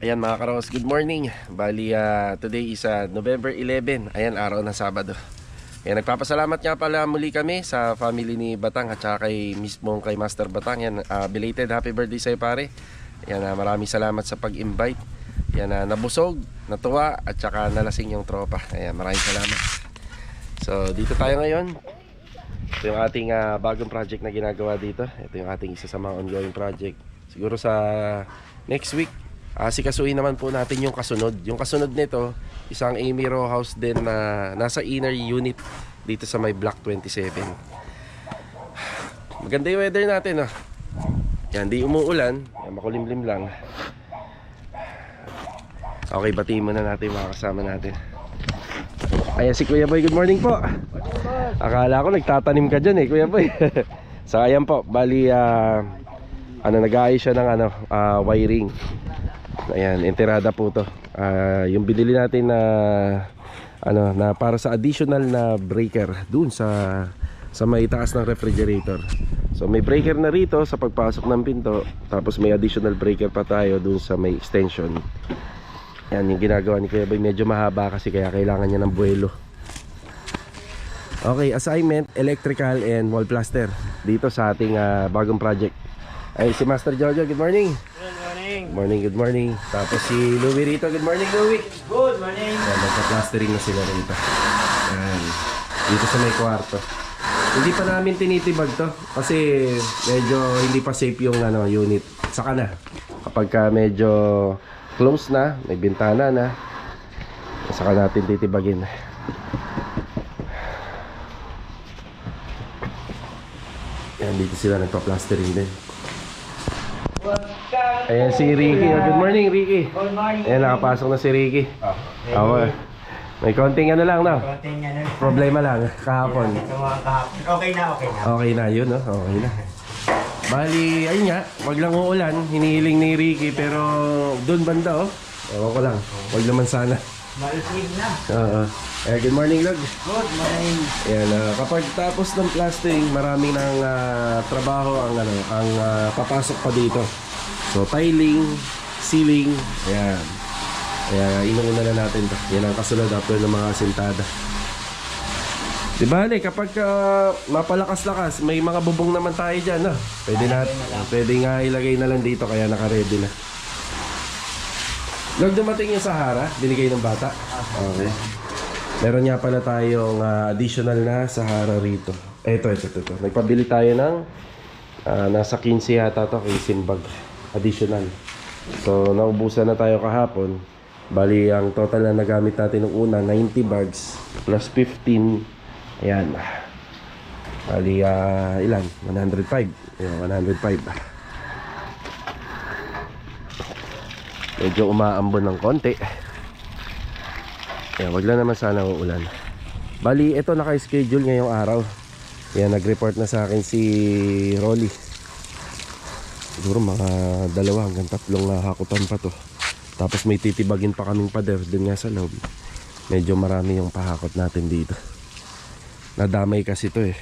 Ayan mga karos, good morning. Bali, ah, today is ah, November 11. Ayan, araw na Sabado. Ayan, nagpapasalamat nga pala muli kami sa family ni Batang at saka kay mismong kay Master Batang. Yan, ah, belated happy birthday sa'yo pare. Ayan, ah, maraming salamat sa pag-invite. Yan, ah, nabusog, natuwa at saka nalasing yung tropa. Ayan, maraming salamat. So, dito tayo ngayon. Ito yung ating ah, bagong project na ginagawa dito. Ito yung ating isa sa mga ongoing project. Siguro sa next week, Ah, sikasuin naman po natin yung kasunod. Yung kasunod nito, isang Amy Row House din na nasa inner unit dito sa may Block 27. Maganda yung weather natin, ah. Yan, di umuulan. Yan, makulimlim lang. Okay, batiin muna natin mga kasama natin. Ayan si Kuya Boy, good morning po. Akala ko nagtatanim ka dyan eh, Kuya Boy. so ayan po, bali ah, ano nag-aayos siya ng ano, ah, wiring. Ayan, enterada po to. Ah, yung binili natin na ano na para sa additional na breaker dun sa sa may taas ng refrigerator. So may breaker na rito sa pagpasok ng pinto, tapos may additional breaker pa tayo dun sa may extension. Yan yung ginagawa ni Kuya Boy, medyo mahaba kasi kaya kailangan niya ng buwelo. Okay, assignment, electrical and wall plaster dito sa ating ah, bagong project. Ay, si Master Jojo, good morning. Good morning. Morning, good morning. Tapos si Louie rito. Good morning, Louie. Good morning. Yan, magpa-plastering na sila rito. Yan. Dito sa may kwarto. Hindi pa namin tinitibag to kasi medyo hindi pa safe yung ano, unit. Saka na. Kapag ka medyo close na, may bintana na, saka natin titibagin. Yan, dito sila nagpa-plastering din. Ayan si Ricky. Oh, Good morning, Ricky. Good morning. Ayan, nakapasok na si Ricky. Ako eh. May konting ano lang, no? Konting ano. Problema lang, kahapon. Okay na, okay na. Okay na yun, no? Okay na. Bali, ayun nga, wag lang uulan. Hinihiling ni Ricky, pero doon banda, oh. Ewan ko lang. Wag naman sana. Malusig na. Oo. Eh, good morning, Log. Good morning. Ayan, ah, kapag tapos ng plastering, marami ng ah, trabaho ang ano, ang ah, papasok pa dito. So tiling, ceiling, ayan. Kaya inuuna na natin 'to. Yan ang kasunod after ng mga asintada. Di ba, kapag ah, mapalakas-lakas, may mga bubong naman tayo diyan, no? Pwede na, pwede nga ilagay na lang dito kaya naka-ready na. Nung dumating yung Sahara, binigay ng bata. Okay. Meron nga pala tayong ah, additional na Sahara rito. Eto, ito, ito, ito. Nagpabili tayo ng ah, nasa 15 yata to, 15 bag. Additional. So, naubusan na tayo kahapon. Bali, ang total na nagamit natin ng una, 90 bags plus 15. Ayan. Bali, ah, ilan? 105. Ayan, 105. Medyo umaambon ng konti. Ayan, wag lang naman sana uulan. Bali, ito naka-schedule ngayong araw. Ayan, nag-report na sa akin si Rolly. Siguro mga dalawa hanggang tatlong uh, hakutan pa to. Tapos may titibagin pa kaming pader din nga sa loob. Medyo marami yung pahakot natin dito. Nadamay kasi to eh.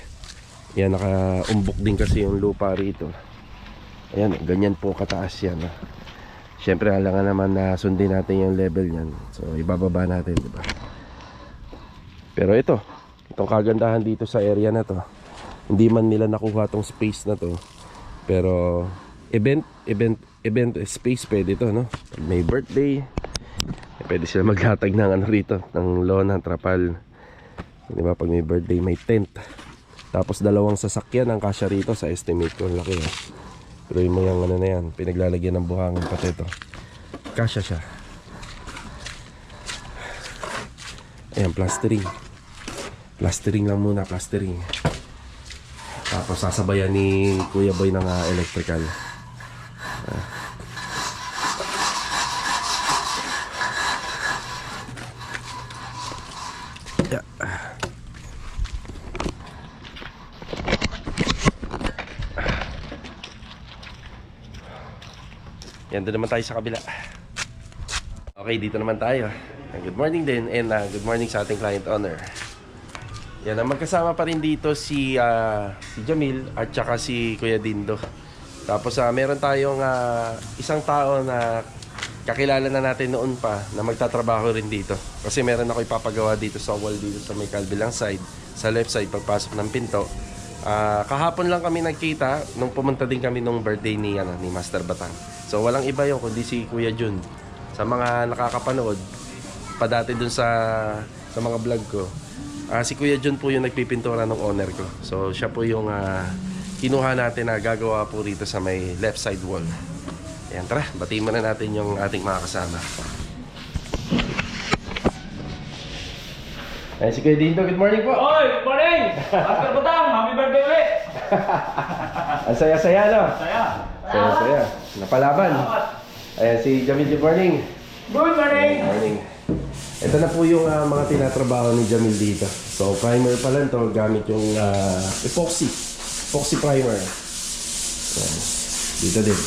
Ayan, naka-umbok din kasi yung lupa rito. Ayan, ganyan po kataas yan. ah. Siyempre, alangan naman na sundin natin yung level niyan. So, ibababa natin, di ba? Pero ito, itong kagandahan dito sa area na to, hindi man nila nakuha tong space na to. Pero, event, event, event space pwede to, no? Pag may birthday, eh, pwede sila maghatag ng ano rito, ng lona, trapal. Di ba? Pag may birthday, may tent. Tapos dalawang sasakyan ang kasya rito sa estimate ko. Laki, oh. Pero yung mga ano na yan, pinaglalagyan ng buhangin pati ito. Kasya siya. Ayan, plastering. Plastering lang muna, plastering. Tapos sasabayan ni Kuya Boy ng ah, electrical. Yan, naman tayo sa kabila. Okay, dito naman tayo. Good morning din and uh, good morning sa ating client owner. Yan, magkasama pa rin dito si ah, si Jamil at saka si Kuya Dindo. Tapos ah, meron tayong ah, isang tao na kakilala na natin noon pa na magtatrabaho rin dito. Kasi meron ako ipapagawa dito sa wall dito sa may kalbilang side, sa left side pagpasok ng pinto. Ah, kahapon lang kami nagkita nung pumunta din kami nung birthday ni ano ni Master Batang. So walang iba yun kundi si Kuya Jun. Sa mga nakakapanood, pa dati dun sa sa mga vlog ko. Ah, si Kuya Jun po yung nagpipintura ng owner ko. So siya po yung ah, kinuha natin na gagawa po rito sa may left side wall. Ayan, tara, batiin muna natin yung ating mga kasama. Ayan si Kuya Dindo, good morning po! Oy, good morning! Master Butang, happy birthday ulit! Ang saya-saya, no? Saya! Saya-saya. Napalaban. Ayan si Jamil, good morning. Good morning! Good morning. Ito na po yung ah, mga tinatrabaho ni Jamil dito. So, primer pa lang to gamit yung ah, epoxy. Epoxy primer. Ayan. Dito din.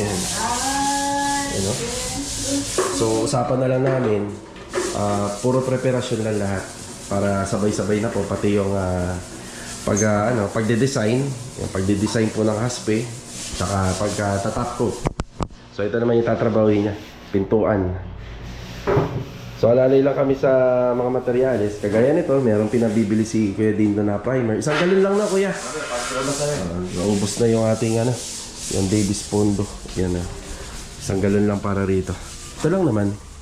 Ayan. Ano? So, usapan na lang namin, ah, puro preparasyon lang lahat para sabay-sabay na po pati yung ah, pag ah, ano, pagde-design, yung pagde-design po ng haspe, tsaka pagka tatap coat. So ito naman yung tatrabahuin niya, pintuan. So alalay lang kami sa mga materyales. Kagaya nito, merong pinabibili si Kuya Dindo na primer. Isang galon lang na kuya. Ah, naubos na yung ating ano, yung Davis Pondo. Yan na. Isang galon lang para rito. Ito lang naman.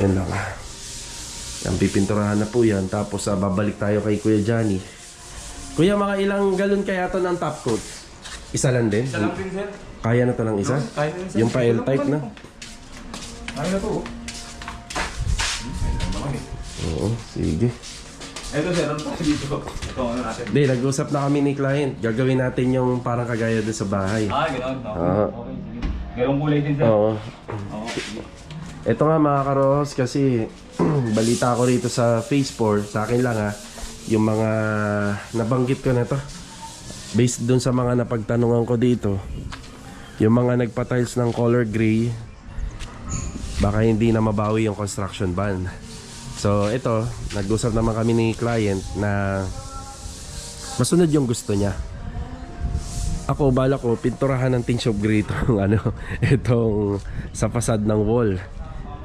Yan lang. Yan, pipinturahan na po yan. Tapos ah, babalik tayo kay Kuya Johnny. Kuya, mga ilang galon kaya to ng top coat? Isa lang din? Isa lang din, sir. Kaya na to ng isa? Kaya na. Yung pa L-type na? Kaya na to. oh. Oo, sige. Ito, sir. Ano tayo dito? Ito, ano natin? Hindi, nag-usap na kami ni client. Gagawin natin yung parang kagaya doon sa bahay. Ah, gano'n. No. Ah. Okay, sige. Ganong kulay din, sir. Oo. Oo. sige. Ito nga mga karohos kasi balita ko rito sa Phase 4, sa akin lang ha, yung mga nabanggit ko na to. Based dun sa mga napagtanungan ko dito, yung mga nagpa-tiles ng color gray, baka hindi na mabawi yung construction ban. So ito, nag-usap naman kami ni client na masunod yung gusto niya. Ako, bala ko, pinturahan ng tinge of gray itong, ano, itong sa fasad ng wall.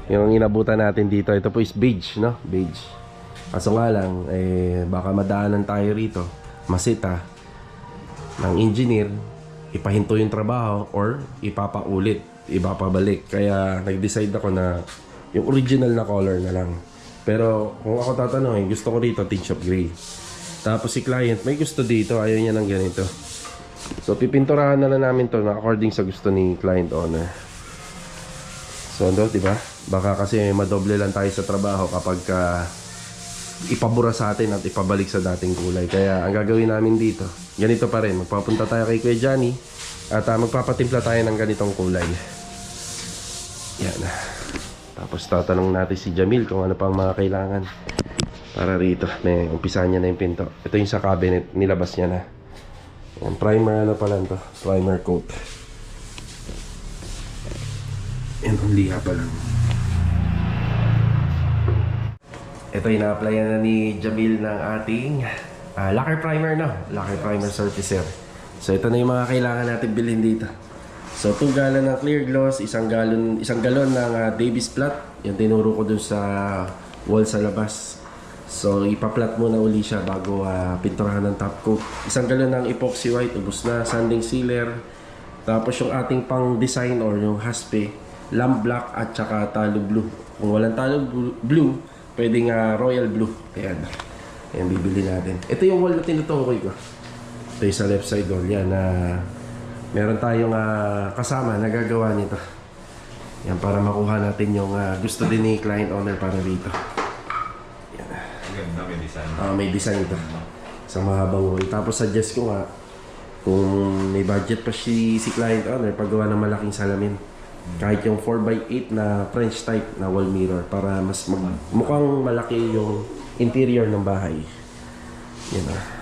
Yung inabutan natin dito, ito po is beige, no? Beige. Kaso nga lang, eh, baka madaanan tayo rito, masita, ng engineer, ipahinto yung trabaho or ipapaulit, ipapabalik. Kaya nag-decide ako na yung original na color na lang. Pero kung ako tatanungin, gusto ko dito tinge of gray. Tapos si client, may gusto dito, ayaw niya ng ganito. So pipinturahan na lang namin to na according sa gusto ni client owner. So ano, di ba? Baka kasi madoble lang tayo sa trabaho kapag ka ipabura sa atin at ipabalik sa dating kulay. Kaya ang gagawin namin dito, ganito pa rin. Magpapunta tayo kay Kuya Johnny at ah, magpapatimpla tayo ng ganitong kulay. Yan. Tapos tatanong natin si Jamil kung ano pang mga kailangan para rito. May umpisa niya na yung pinto. Ito yung sa cabinet, nilabas niya na. Yan, primer ano pala to? Primer coat. Yan, ang liha pa lang. Ito yung na-applyan na ni Jamil ng ating ah, lacquer primer no? Lacquer primer surfacer. So ito na yung mga kailangan natin bilhin dito. So 2 galon ng clear gloss, isang galon isang galon ng ah, Davis plat. Yung tinuro ko dun sa wall sa labas. So ipa-plat muna uli siya bago ah, pinturahan ng top coat. Isang galon ng epoxy white, ubos na, sanding sealer. Tapos yung ating pang design or yung haspe, lamp black at saka talo blue. Kung walang talo blu- blue, pwedeng ah, royal blue. Ayan. Ayan, bibili natin. Ito yung wall na tinutukoy ko. Ito yung sa left side wall. Yan na meron tayong ah, kasama na gagawa nito. Yan, para makuha natin yung ah, gusto din ni client owner para rito. Ganda, may design. Ah, may design ito. Sa mahabang wall. Tapos suggest ko nga, kung may budget pa si, si client owner, paggawa ng malaking salamin. Kahit yung 4x8 na French type na wall mirror para mas mag, mukhang malaki yung interior ng bahay. Yan ah.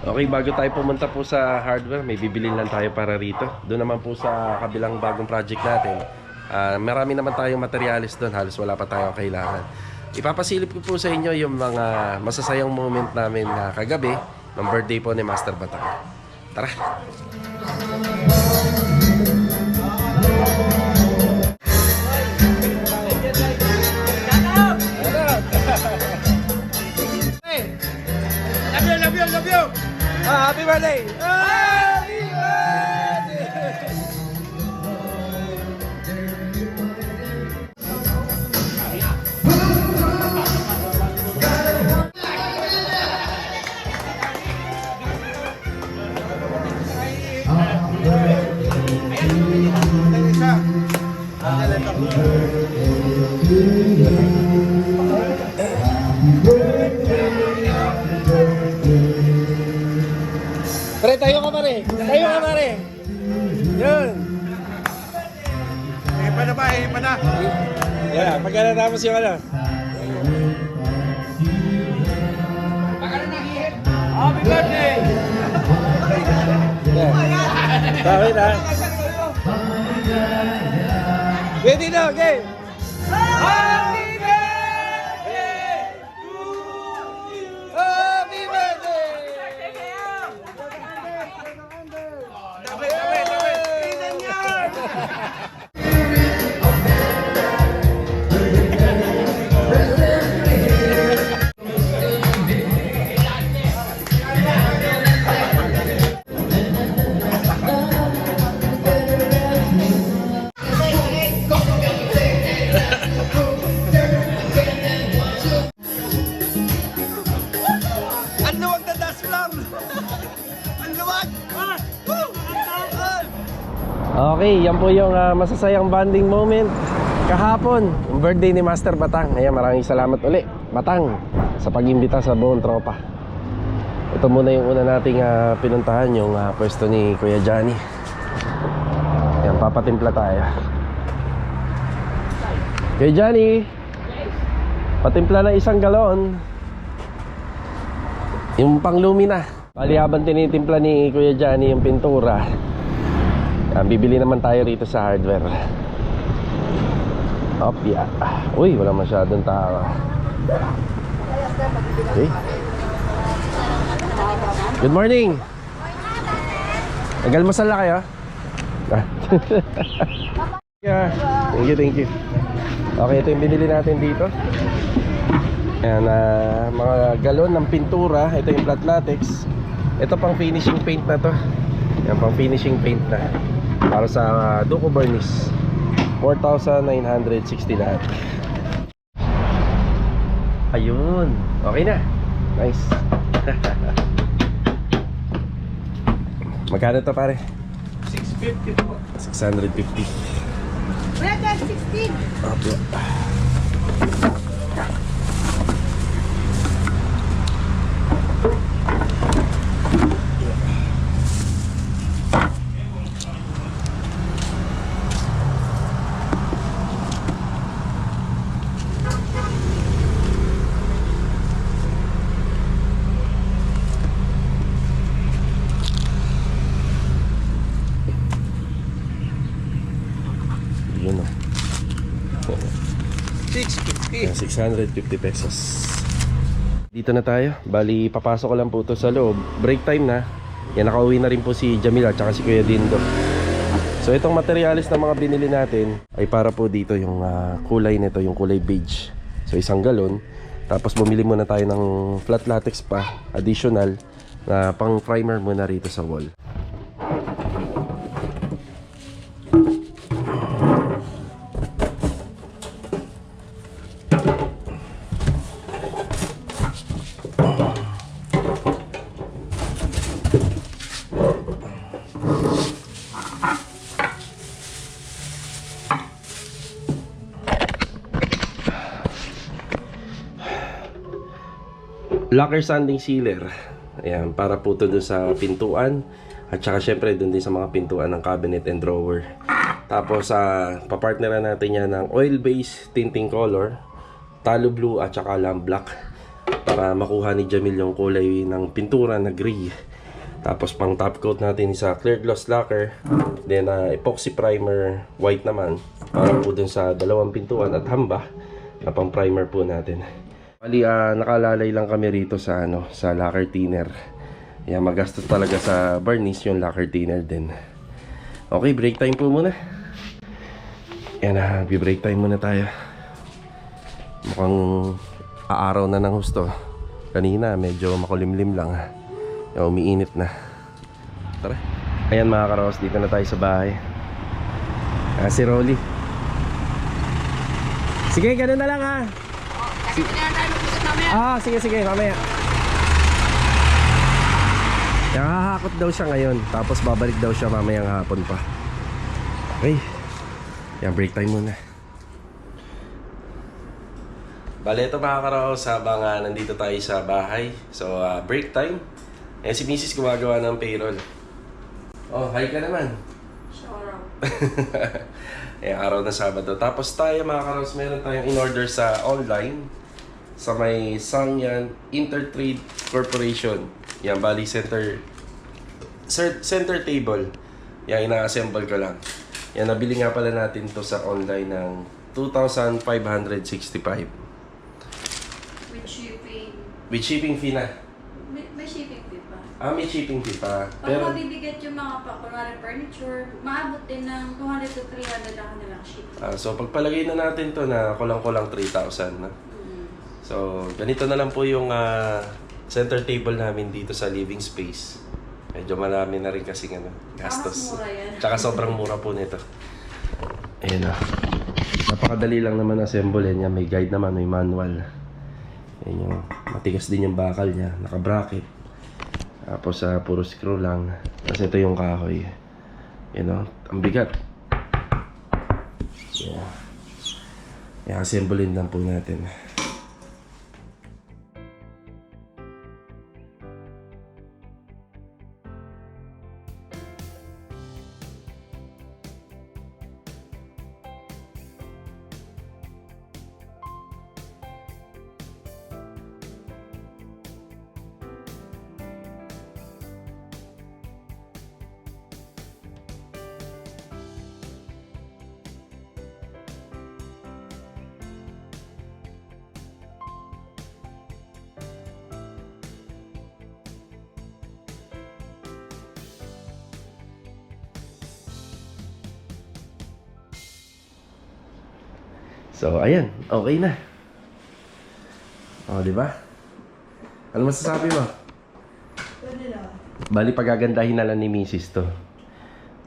Okay, bago tayo pumunta po sa hardware, may bibilin lang tayo para rito. Doon naman po sa kabilang bagong project natin, Ah, marami naman tayong materialis doon, halos wala pa tayong kailangan. Ipapasilip ko po sa inyo yung mga masasayang moment namin na kagabi ng birthday po ni Master Batang. Tara! Ah, happy birthday! Happy Pre, tayo ka pare! Tayo ka pare! Yun! Ipa na ba? Ipa na. Yan, pagka natapos yung ano. Happy birthday! Yan. Bakit ha? Ready na, okay? Okay, yan po yung ah, masasayang bonding moment kahapon, birthday ni Master Batang. Ayan, maraming salamat uli, Batang, sa pag-imbita sa buong tropa. Ito muna yung una nating ah, pinuntahan, yung ah, pwesto ni Kuya Johnny. Ayan, papatimpla tayo. Kuya Johnny, patimpla na isang galon. Yung panglumi na. Bali habang tinitimpla ni Kuya Johnny yung pintura, Ah, bibili naman tayo rito sa hardware. Opya. Uy, wala masyadong tao. Okay. Good morning. Nagalmasal na kayo? Ah. yeah. Thank you, thank you. Okay, ito yung binili natin dito. Ayan, ah, mga galon ng pintura. Ito yung flat latex. Ito pang finishing paint na to. Yan, pang finishing paint na. Para sa uh, Duco Barniz. 4,960 lahat. Ayun. Okay na. Nice. Magkano to pare? 650 po. 650. Red 16. Opo. Yun o. 650. Ayan, 650 pesos. Dito na tayo. Bali, papasok ko lang po to sa loob. Break time na. Yan, nakauwi na rin po si Jamila at si Kuya Dindo. So, itong materialis na mga binili natin ay para po dito yung ah, kulay nito, yung kulay beige. So, isang galon. Tapos, bumili muna tayo ng flat latex pa, additional, na pang primer muna rito sa wall. Locker sanding sealer. Ayan, para po to dun sa pintuan. At saka syempre dun din sa mga pintuan ng cabinet and drawer. Tapos sa papartneran natin yan ng oil-based tinting color, talo blue at saka lamp black para makuha ni Jamil yung kulay ng pintura na gray. Tapos pang top coat natin sa clear gloss lacquer. Then ah, epoxy primer white naman. Para po dun sa dalawang pintuan at hamba na pang primer po natin. Bali, ah, nakalalay lang kami rito sa ano, sa lacquer thinner. Yan, magastos talaga sa varnish yung lacquer thinner din. Okay, break time po muna. Yan na, break time muna tayo. Mukhang aaraw na ng husto. Kanina, medyo makulimlim lang. Yan, umiinit na. Tara. Ayan mga karos, dito na tayo sa bahay. Ah, si Rolly. Sige, ganun na lang ha. Ah, sige, sige, mamaya. Nakahakot daw siya ngayon, tapos babalik daw siya mamayang hapon pa. Okay. Yan, break time muna. Bale, ito mga karaos, habang ah, nandito tayo sa bahay. So, ah, break time. Eh, si Mrs. gumagawa ng payroll. Oh, hi ka naman. eh, araw na Sabado. Tapos tayo mga karaos, meron tayong in-order sa online sa may Sangyan Intertrade Corporation. Yan, bali center center table. Yan, ina-assemble ko lang. Yan, nabili nga pala natin to sa online ng 2,565. With shipping. With shipping fee na. May, may shipping fee pa. Ah, may shipping fee pa. Pag Pero, mabibigat yung mga pa, kunwari furniture, maabot din ng 200 to 300 ang kanilang shipping. ah, so pagpalagay na natin to na kulang-kulang 3,000 na. So, ganito na lang po yung ah, center table namin dito sa living space. Medyo marami na rin kasi ano, gastos. Yan. Tsaka sobrang mura po nito. Ayan na. Napakadali lang naman assemble yan. May guide naman, may manual. Ayan yung matigas din yung bakal niya. Naka-bracket. Tapos sa puro screw lang. Tapos ito yung kahoy. You know, ang bigat. Yeah. I-assemblein lang po natin. Okay na. O, di ba? Ano masasabi mo? Bali, pagagandahin na lang ni Mrs. to.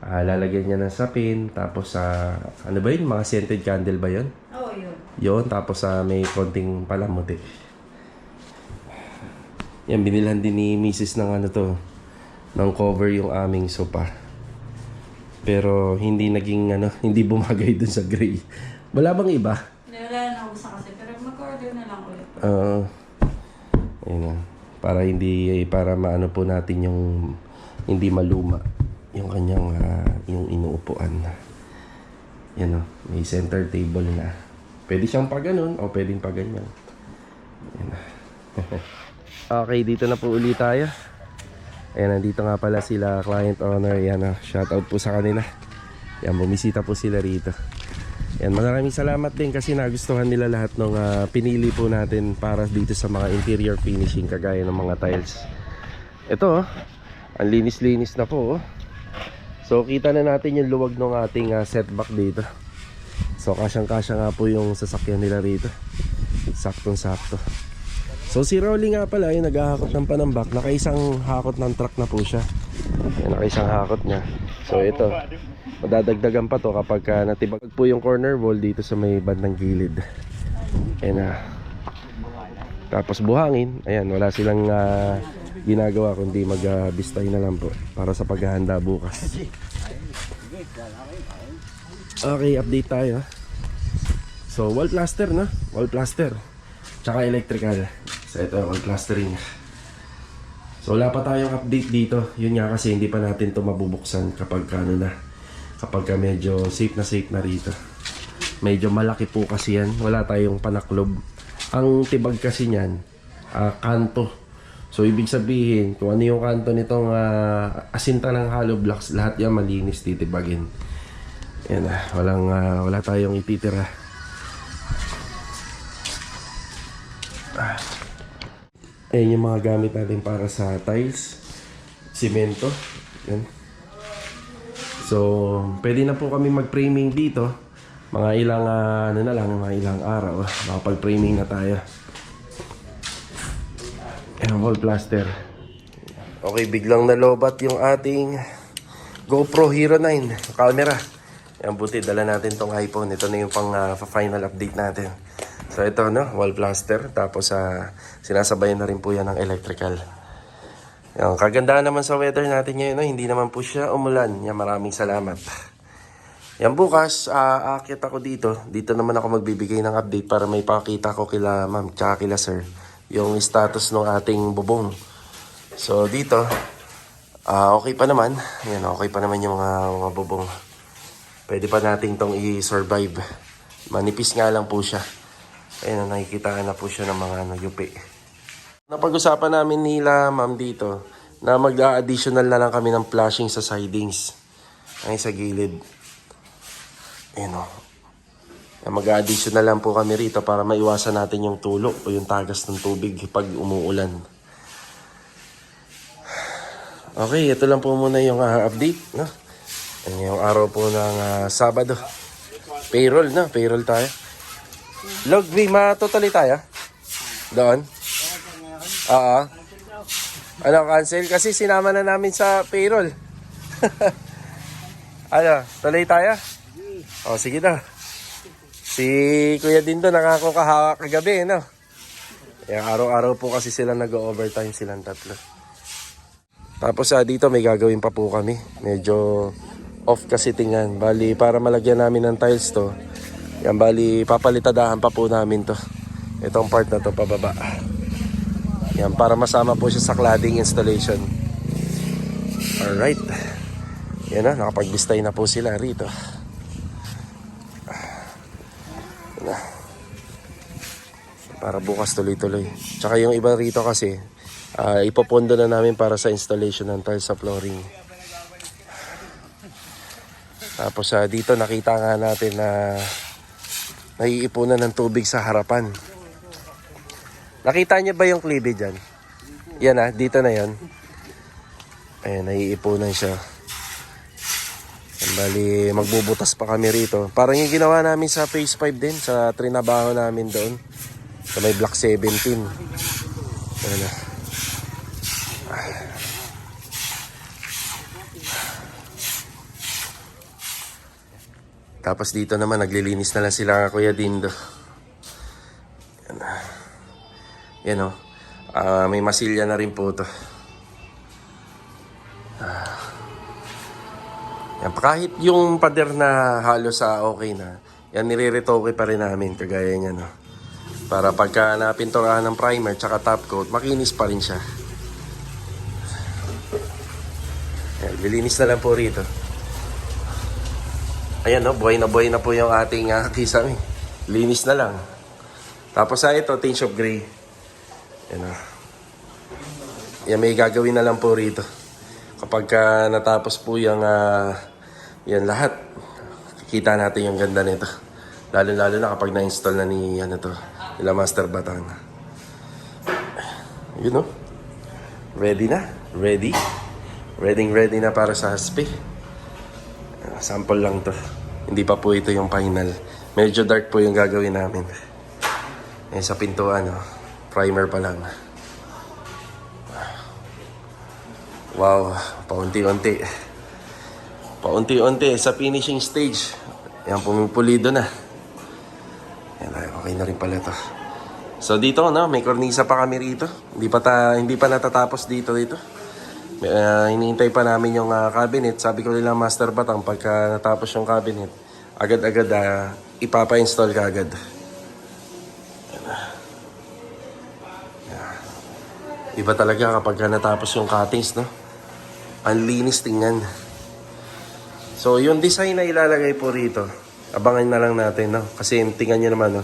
Ah, lalagyan niya ng sapin, tapos sa, ano ba yun? Mga scented candle ba yun? Oo, oh, yun. Yun, tapos sa may konting palamuti. Yan, binilhan din ni Mrs. ng ano to, ng cover yung aming sopa. Pero hindi naging ano, hindi bumagay dun sa gray. Wala bang iba? Wala na ako sa kasi, pero mag-order na ulit. Oo. ayun na. Para hindi para maano po natin yung hindi maluma yung kanyang ah, yung inuupuan. Yan o, may center table na. Pwede siyang pa ganun o pwedeng pa ganyan. Yan okay, dito na po uli tayo. Ayan, nandito nga pala sila client owner. Yan na, shout out po sa kanila. Yan, bumisita po sila rito. Yan, maraming salamat din kasi nagustuhan nila lahat ng ah, pinili po natin para dito sa mga interior finishing kagaya ng mga tiles. Ito, oh, ang linis-linis na po. Oh. So, kita na natin yung luwag ng ating ah, setback dito. So, kasyang-kasya nga po yung sasakyan nila rito. Saktong-sakto. So, si Rolly nga pala, yung naghahakot ng panambak, nakaisang hakot ng truck na po siya. Nakaisang hakot niya. So, ito. Madadagdagan pa to kapag uh, natibag po yung corner wall dito sa may bandang gilid. Ayan na. Tapos buhangin. Ayan, wala silang ah, ginagawa kundi mag-bistay na lang po para sa paghahanda bukas. Okay, update tayo. So, wall plaster na. Wall plaster. Tsaka electrical. So, ito, wall plastering. So, wala pa tayong update dito. Yun nga kasi hindi pa natin to mabubuksan kapag ano na. Kapag ka medyo safe na safe na rito. Medyo malaki po kasi yan. Wala tayong panaklob. Ang tibag kasi niyan, ah, kanto. So, ibig sabihin, kung ano yung kanto nitong ah, asinta ng hollow blocks, lahat yan malinis titibagin. Yan na, walang, ah, wala tayong ititira. Ah. Ayan yung mga gamit natin para sa tiles, simento. Yan. So, pwede na po kami mag-framing dito. Mga ilang, ah, ano na lang, mga ilang araw. Makapag-framing na tayo. Ayan, wall plaster. Okay, biglang nalobat yung ating GoPro Hero 9 camera. Ayan, buti, dala natin tong iPhone. Ito na yung pang ah, final update natin. So, ito, no, wall plaster. Tapos, ah, sinasabayan na rin po yan ng electrical. Yan, kagandahan naman sa weather natin ngayon, no? hindi naman po siya umulan. Yan, maraming salamat. Yan bukas, uh, aakit ako dito. Dito naman ako magbibigay ng update para may pakita ko kila ma'am tsaka kila sir yung status ng ating bubong. So dito, ah okay pa naman. Yan, okay pa naman yung mga, mga bubong. Pwede pa nating tong i-survive. Manipis nga lang po siya. Ayun, nakikita na po siya ng mga ano, yupi. Napag-usapan namin nila ma'am dito na mag-additional na lang kami ng flashing sa sidings. Ay sa gilid. Ayun o. Mag-additional lang po kami rito para maiwasan natin yung tulo o yung tagas ng tubig pag umuulan. Okay, ito lang po muna yung ah, update. No? Ngayong araw po ng ah, Sabado. Payroll na, payroll tayo. Log, V, matotally tayo? Doon? Oo. Ano, cancel? Kasi sinama na namin sa payroll. ano, tuloy tayo? O, sige na. Si Kuya Dindo nakako kahawak kagabi, no? Yung araw-araw po kasi sila nag-overtime silang tatlo. Tapos ah, dito may gagawin pa po kami. Medyo off kasi tingnan. Bali, para malagyan namin ng tiles to, yan bali, papalitadahan pa po namin to. Itong part na to pababa. Yan, para masama po siya sa cladding installation. Alright. Yan na, nakapagbistay na po sila rito. Na. Para bukas tuloy-tuloy. Tsaka yung iba rito kasi, ah, ipopondo na namin para sa installation ng tiles sa flooring. Tapos ah, dito nakita nga natin na naiipunan ng tubig sa harapan. Nakita niyo ba yung klibe dyan? Yan ah, dito na yan. Ayan, naiipunan siya. Bali, magbubutas pa kami rito. Parang yung ginawa namin sa Phase 5 din, sa trinabaho namin doon. Sa may Block 17. Ayan na. Tapos dito naman, naglilinis na lang sila Kuya Dindo. Yan na. Yan o. Ah, may masilya na rin po to. Ah. Yan, kahit yung pader na halos sa okay na, yan nire-retoke pa rin namin kagaya niya no. Para pagka napinturahan ng primer tsaka top coat, makinis pa rin siya. Yan, lilinis na lang po rito. Ayan no, buhay na buhay na po yung ating uh, kisame. Linis na lang. Tapos sa ito, tinge of gray. Yan na. Yan may gagawin na lang po rito. Kapag ka natapos po yung ah, yan lahat, kita natin yung ganda nito. Lalo-lalo na kapag na-install na ni ano to, nila Master Batang. You know? Ready na? Ready? Ready ready na para sa haspi. Ah, Sample lang to. Hindi pa po ito yung final. Medyo dark po yung gagawin namin. Eh, sa pintuan, oh. Primer pa lang. Wow, paunti-unti. Paunti-unti sa finishing stage. Yan, pumipulido na. Yan, ay, okay na rin pala to. So dito, no, may kornisa pa kami rito. Hindi pa, ta, hindi pa natatapos dito dito. Ah, hinihintay pa namin yung ah, cabinet. Sabi ko nila Master Batang, pagka natapos yung cabinet, agad-agad ah, ipapa-install ka agad. Iba talaga kapag ka natapos yung cuttings, no? Ang linis tingnan. So, yung design na ilalagay po rito, abangan na lang natin, no? Kasi tingnan nyo naman, no?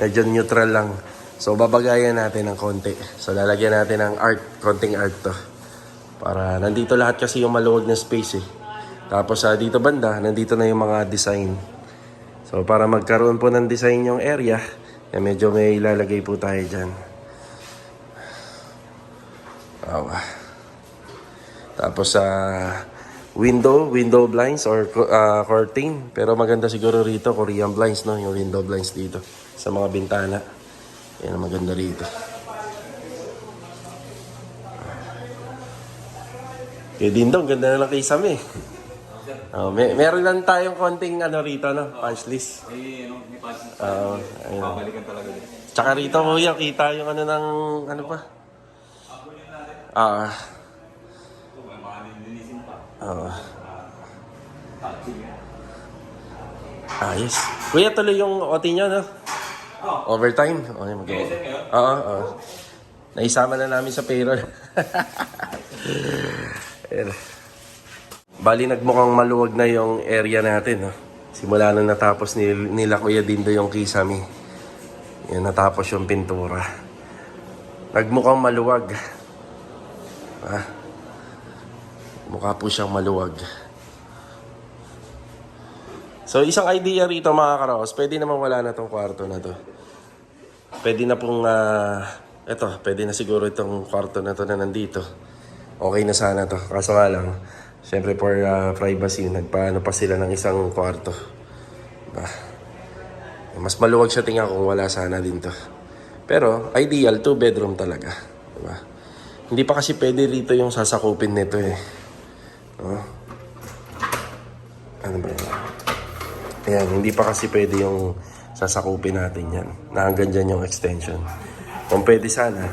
Medyo neutral lang. So babagayan natin ng konti. So lalagyan natin ng art, konting art to. Para nandito lahat kasi yung maluwag na space eh. Tapos sa dito banda, nandito na yung mga design. So para magkaroon po ng design yung area, eh, medyo may ilalagay po tayo dyan. Awa. Tapos sa window, window blinds or uh, curtain. Pero maganda siguro rito, Korean blinds, no? Yung window blinds dito sa mga bintana. Yan ang maganda rito. Kaya Dindong, ganda na lang kay Sam eh. Oh, may, meron lang tayong konting ano rito, no? Punch list. Eh, ano, may pass. Oo, ayun. Babalikan talaga. Tsaka rito, kuya, kita yung ano ng, ano pa? Ah. Touching yan. Ayos. Kuya, tuloy yung OT nyo, no? Overtime. Okay, mag Okay, ngayon? Oo, oo. Naisama na namin sa payroll. Bali, nagmukhang maluwag na yung area natin, no? Simula nung natapos ni, nila Kuya Dindo yung kisame. Yan, natapos yung pintura. Nagmukhang maluwag. Ah. Mukha po siyang maluwag. So, isang idea rito mga karaos, pwede naman wala na tong kwarto na to. Pwede na pong, ah, eto, pwede na siguro itong kwarto na to na nandito. Okay na sana to. Kaso nga lang, syempre for ah, privacy, nagpaano pa sila ng isang kwarto. Diba? Mas maluwag siya tingnan kung wala sana din to. Pero, ideal, two bedroom talaga. Diba? Hindi pa kasi pwede rito yung sasakupin nito eh. Oh. Ano ba yun? Ayan, hindi pa kasi pwede yung sasakupin natin yan. Na hanggang dyan yung extension. Kung pwede sana,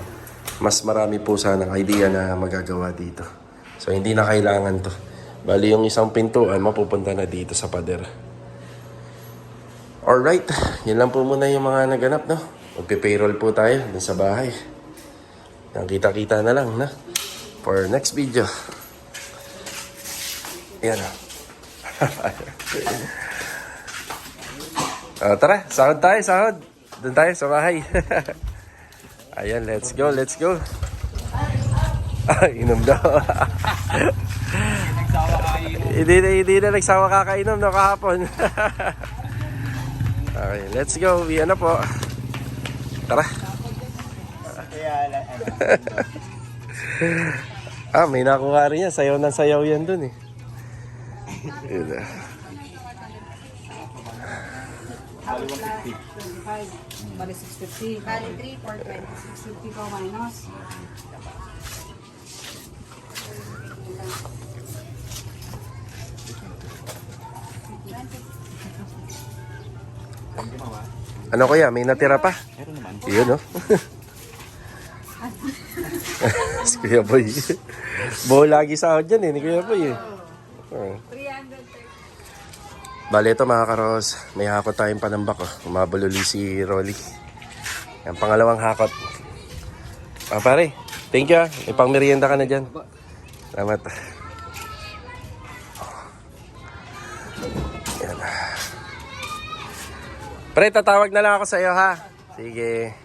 mas marami po sana idea na magagawa dito. So, hindi na kailangan to. Bali, yung isang pintuan, mapupunta na dito sa pader. Alright, yan lang po muna yung mga naganap, no? Magpe-payroll po tayo dun sa bahay. Yan, kita-kita na lang, na? For next video. Yan, ah. Ah, tara, sahod tayo, sahod. Doon tayo sa bahay. Ayan, let's go, let's go. Inom daw. hindi na, hindi na nagsawa kakainom no kahapon. okay, let's go. Iyan na po. Tara. ah, may nakuha rin yan. Sayaw ng sayaw yan dun eh. Yun na. Bali 650. Bali 3, 4, 650 ko minus. Ano kuya, may natira pa? Meron naman. Yun, no? si Kuya Boy. Buo lagi sahod yan eh, ni Kuya Boy eh. Oh. 330. Bale ito mga karos, may hakot tayong panambak oh. Umabululi si Rolly. Yan, pangalawang hakot. Ah pare, thank you ah. May pang merienda ka na dyan. Salamat. Yan. Pre, tatawag na lang ako sa iyo ha. Sige.